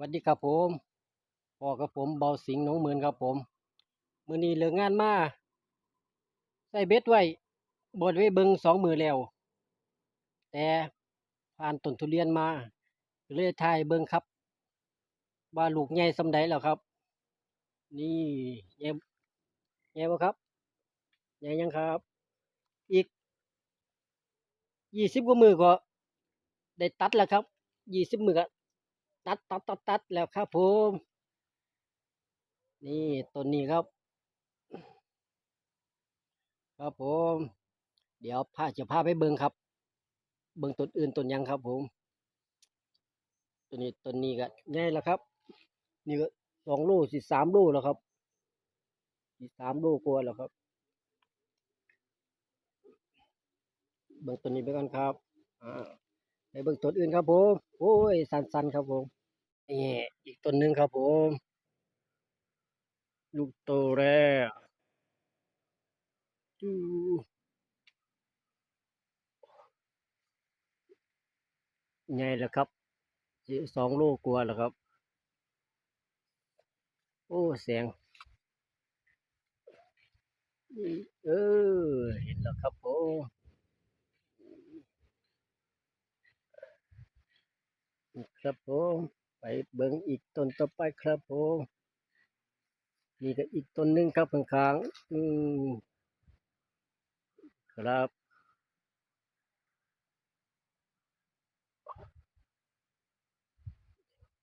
วัสดีครับผมพ่อกับผมเบาสิงห์หนองหมื่นครับผมมื้อนี้เลิกงานมาใส่เบ็ดไว้บดไว้เบิงสองมือแล้ว แต่ผ่านต้นทุเรียนมาเลยถ่ายเบิงครับ ว่าลูกใหญ่ส่ำใดแล้วครับ นี่ใหญ่ใหญ่บ่ครับใหญ่ยังครับ อีกยี่สิบกว่ามือก็ ได้ตัดแล้วครับยี่สิบมือก็ ตัดตัดตัดตัดแล้วครับผมนี่ต้นนี้ครับ ครับผม เดี๋ยวพาจะพาไปเบิ่งครับ เบิ่งต้นอื่นต้นยังครับ ผมต้นนี้ต้นนี้ก็ใหญ่แล้วครับ นี่ก็สองโลสิสามโลแล้วครับสิสามโลกว่าแล้วครับ เบิ่งต้นนี้ไปก่อนครับอ่า ไปเบิ่งต้นอื่นครับผมโอ้ยสันๆครับผมนี่อีกต้นหนึ่งครับผม ลูกโตแล้วดูใหญ่แล้วครับสองโลกว่าแล้วครับ โอ้แสงนี่เออเห็นแล้วครับผม ครับผมไปเบิ่งอีกต้นต่อไปครับผมนี่ก็อีกต้นหนึ่งครับข้างๆอืมครับ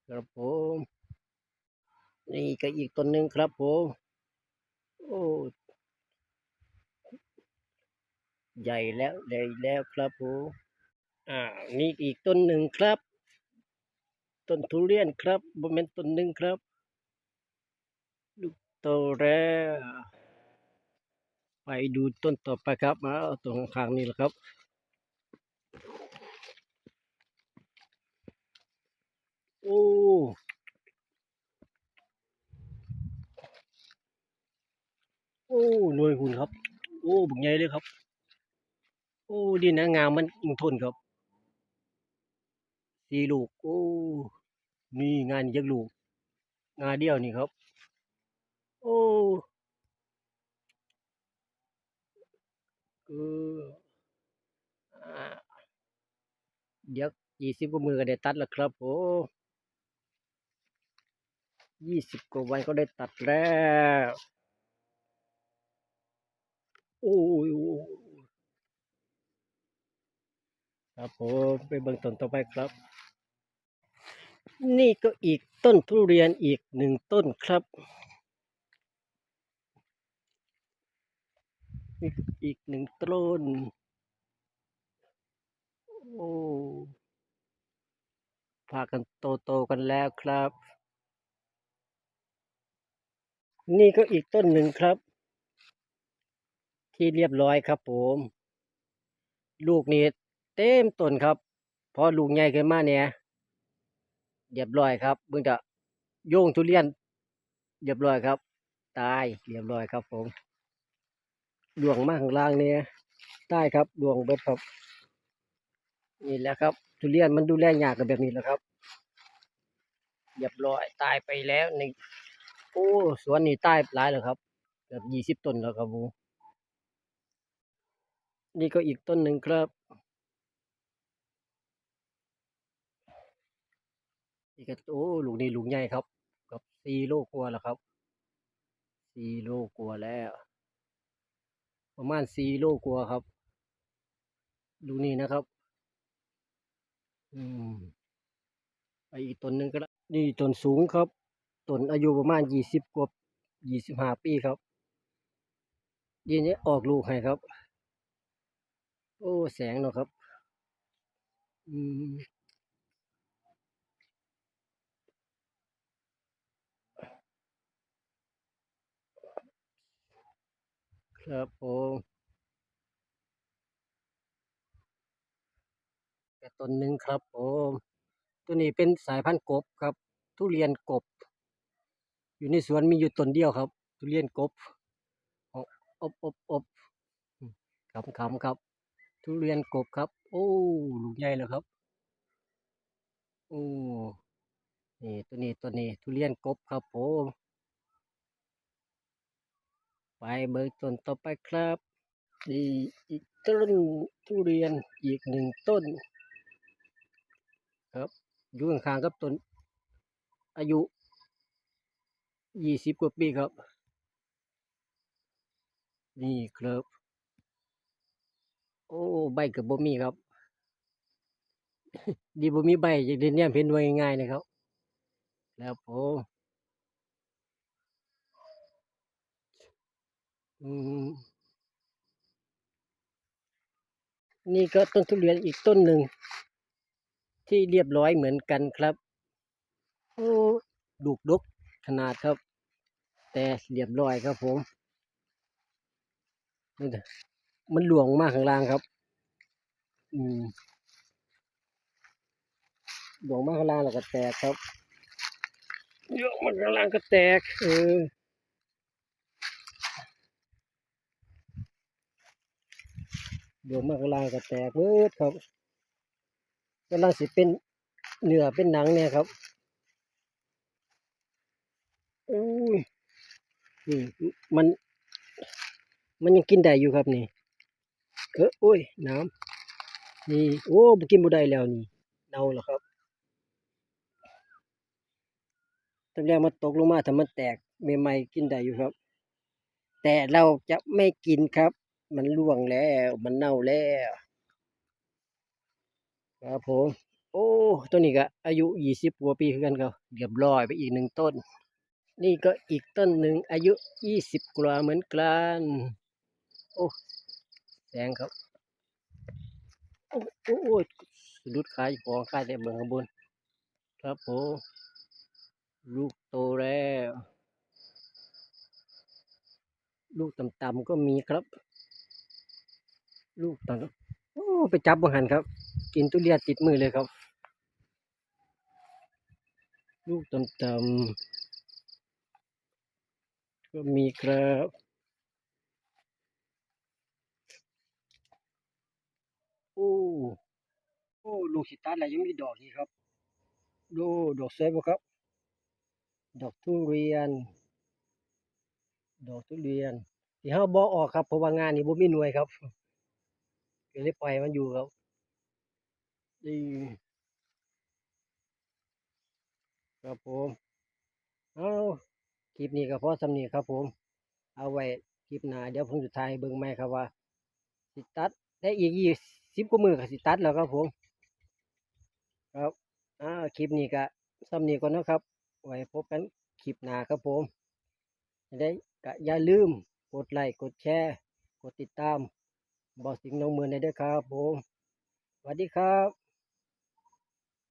ครับผมนี่ก็อีกต้นหนึ่งครับผมโอ้ใหญ่แล้วใหญ่แล้วครับผมอ่านี่อีกต้นหนึ่งครับ ต้นทุเรียนครับบมเมนต้นหนึ่งครับ ลูกโตแล้ว ไปดูต้นต่อไปครับมาเอาตรงข้างนี่แหละครับโอ้โอ้หน่วยหุ่นครับ โอ้บุกใหญ่เลยครับ โอ้ดินนะงามมันอิงทนครับสี่ลูก โอ้ นี่งานยักลูก งานเดียวนี่ครับ โอ้เออเดี๋ยวยี่สิบกว่ามือก็ได้ตัดแล้วครับ โอ้ยี่สิบกว่าวันก็ได้ตัดแล้ว โอ้ยโอ้ยครับผมไปเบิ่งต้นต่อไปครับ นี่ก็อีกต้นทุเรียนอีกหนึ่งต้นครับนี่อีกหนึ่งต้น โอ้พากันโตโตๆกันแล้วครับ นี่ก็อีกต้นหนึ่งครับ ที่เรียบร้อยครับผม ลูกนี้เต็มต้นครับ พอลูกใหญ่ขึ้นมาเนี่ย เรียบร้อยครับเบิ่งจะโยงทุเรียน เรียบร้อยครับ ตายเรียบร้อยครับ ผมดวงมากข้างล่างเนี่ยใต้ครับดวงเบิดครับนี่แหละครับ ทุเรียนมันดูแลยากกันแบบนี้แหละครับเรียบร้อยตายไปแล้วในโอ้สวนนี่ตายหลายแล้วครับเกือบยี่สิบต้นแล้วครับผมนี่ก็อีกต้นหนึ่งครับ นี่ก็โอ้ลูกนี่ลูกใหญ่ครับ กับสี่โลกว่าแล้วครับสี่โลกว่าแล้ว ประมาณสี่โลกว่าครับดูนี่นะครับ อืมไปอีกต้นหนึ่งก็ได้นี่ต้นสูงครับต้นอายุประมาณยี่สิบกว่ายี่สิบห้าปีครับยีนี้ออกลูกให้ครับ โอ้ แสงเนาะครับ อืม ครับผมแต่ต้นหนึ่งครับผมตัวนี้เป็นสายพันธุ์กบครับ ทุเรียนกบ อยู่ในสวนมีอยู่ต้นเดียวครับ ทุเรียนกบอบอบอบอบขำขำครับ ทุเรียนกบครับ โอ้ลูกใหญ่แล้วครับโอ้นี่ตัวนี้ตัวนี้ทุเรียนกบครับผม ไปเบิกต้นต่อไปครับนี่อีกต้นทุเรียนอีกหนึ่งต้น ครับอยู่ข้างๆกับต้นอายุยี่สิบกว่าปีครับ นี่ครับ โอ้ใบกับบ่มีครับ ดีบ่มีใบจะเด่นเนี่ยเห็นไว้ง่ายๆนะครับ แล้วผมอืม นี่ก็ต้นทุเรียนอีกต้นหนึ่ง ที่เรียบร้อยเหมือนกันครับ โอ้ดูกดุกขนาดครับ แต่เรียบร้อยครับผมนี่มันหลวงมากข้างล่างครับ อืมหลวงมากข้างล่างแล้วก็แตกครับเยอะมากข้างล่างก็แตก เออ หลวงมากลางก็แตกเบิดครับกำลังสิเป็นเนื้อเป็นหนังเนี่ยครับอุ้ยนี่มัน มันยังกินได้อยู่ครับนี่เออโอ้ยน้ำนี่โอ้บกินบ่ได้แล้วนี่เน่าแล้วครับตั้งแต่มันตกลงมาถ้ามันแตกใหม่ๆกินได้อยู่ครับ แต่เราจะไม่กินครับ มันร่วงแล้ว มันเน่าแล้วครับผม โอ้ต้นนี้ก็อายุยี่สิบกว่าปีคือกันครับเรียบร้อยไปอีกหนึ่งต้น นี่ก็อีกต้นหนึ่งอายุยี่สิบกว่าเหมือนกันโอ้แสงครับโอ้โอ้โอ้ยสะดุดขายของขายแต่เบื้องบน ครับผมลูกโตแล้ว ลูกต่ำๆก็มีครับ ลูกต่ำโอ้ไปจับบังหันครับ กินทุเรียนติดมือเลยครับ ลูกต่ำๆก็มีครับโอ้โอ้ลูกสิตัดแล้วยังมีดอกอีกครับดูดอกสวยบ่ครับ ดอกทุเรียน ดอกทุเรียนที่เฮาบ่ออกครับเพราะว่างานนี้บ่มีหน่วยครับ ก็เลยปล่อยมันอยู่ครับนี่ครับผมเอาคลิปนี้ก็พอสำนีครับผม เอาไว้คลิปหน้าเดี๋ยวผมจะถ่ายเบิ่งใหมครับว่า สิตัดได้อีกยี่สิบกว่ามือก็สิตัดแล้วครับผม ครับอ่าคลิปนี้ก็สำนีก่อนนะครับ ไว้พบกันคลิปหน้าครับผมได้ก็อย่าลืมกดไลค์กดแชร์ กดติดตาม บอสสิงน้องมืองได้ด้อครับผมสวัสดีครับ